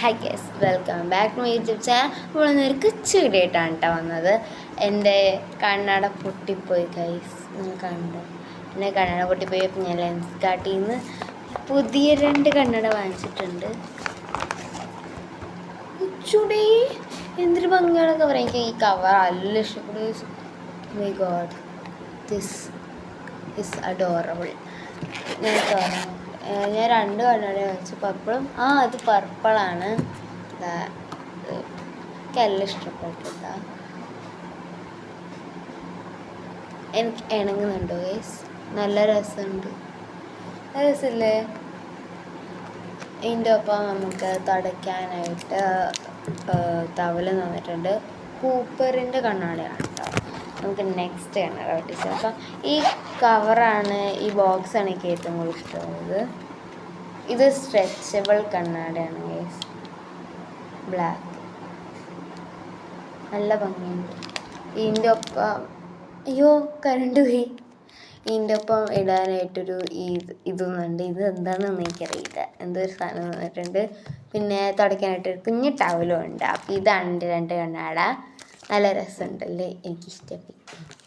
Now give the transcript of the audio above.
Hi guys welcome back to YouTube channel അപ്പോൾ ഒരു കൊച്ചു വീഡിയോ കേട്ടോ വന്നത്. എന്റെ കണ്ണട പൊട്ടിപ്പോയി ഗൈസ് നിങ്ങൾ കണ്ടു. എന്റെ കണ്ണട പൊട്ടിപ്പോയി അപ്പോൾ ഞാൻ ലെൻസ് കാട്ടിൽ നിന്ന് പുതിയ രണ്ട് കണ്ണട വാങ്ങിച്ചിട്ടുണ്ട്. ഉച്ചുടേ എന്തൊരു ഭംഗിയാണ് പറയുക എനിക്ക് ഈ കവർ നല്ല ഇഷ്ടപ്പെട്ടു my God this is adorable ഞാൻ തുറന്നു. ഞാൻ രണ്ട് കണ്ണട വെച്ചു പർപ്പിളും ആ അത് പർപ്പിളാണ് എല്ലാം ഇഷ്ടപ്പെട്ടു എനിക്ക് ഇണങ്ങുന്നുണ്ടോ ഗൈസ് നല്ല രസമുണ്ട്. രസമില്ലേ? ഇതിന്റെ ഒപ്പം നമുക്ക് തുടയ്ക്കാനായിട്ട് തവല തന്നിട്ടുണ്ട് കൂപ്പറിന്റെ കണ്ണാടിയാണ്. നമുക്ക് നെക്സ്റ്റ് കണ്ണട ടീച്ചർ. അപ്പം ഈ കവറാണ് ഈ ബോക്സാണ് എനിക്ക് ഏറ്റവും കൂടുതൽ ഇഷ്ടമുള്ളത്. ഇത് സ്ട്രെച്ചബിൾ കണ്ണാടിയാണ് ഗൈസ് ബ്ലാക്ക് നല്ല ഭംഗിയുണ്ട്. ഇതിന്റെ ഒപ്പം അയ്യോ കരണ്ട് പോയി. ഇതിന്റെ ഒപ്പം ഇടാനായിട്ടൊരു ഈ ഇതൊന്നുണ്ട് ഇത് എന്താണെന്ന് എനിക്കറിയില്ല. എന്തോ ഒരു സാധനം തന്നിട്ടുണ്ട് പിന്നെ തുടയ്ക്കാനായിട്ട് കുഞ്ഞു ടവലും ഉണ്ട്. അപ്പോൾ ഇതാണ് എന്റെ രണ്ട് കണ്ണാട. നല്ല രസമുണ്ടല്ലേ? എനിക്കിഷ്ടപ്പെട്ടു.